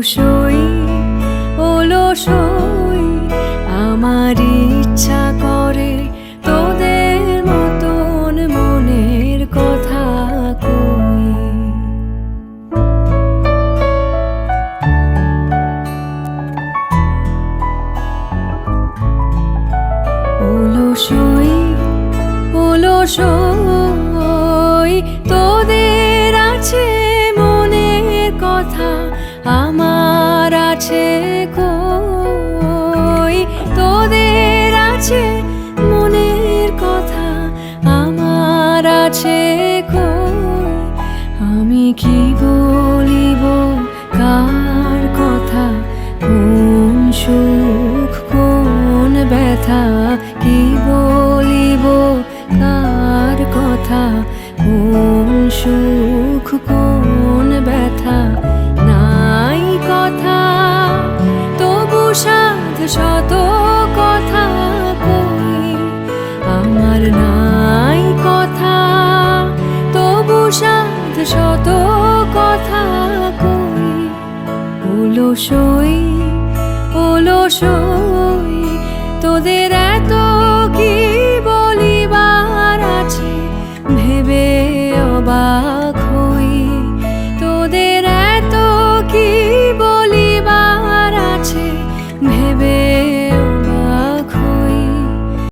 অলসই অলসই। আমার ইচ্ছা করে তোদের মতন মনের কথা কই। অলসই অলসই। তোদের আছে মনের কথা, আমার আছে কই? তোদের আছে মনের কথা, আমার আছে কই? আমি কি বলিব কার কথা? কোন সুখ, কোন ব্যথা, কি বলিব কার কথা? কোন সুখ, কোন সাধ শত কথা কই? ওলো সই তোদের সই কি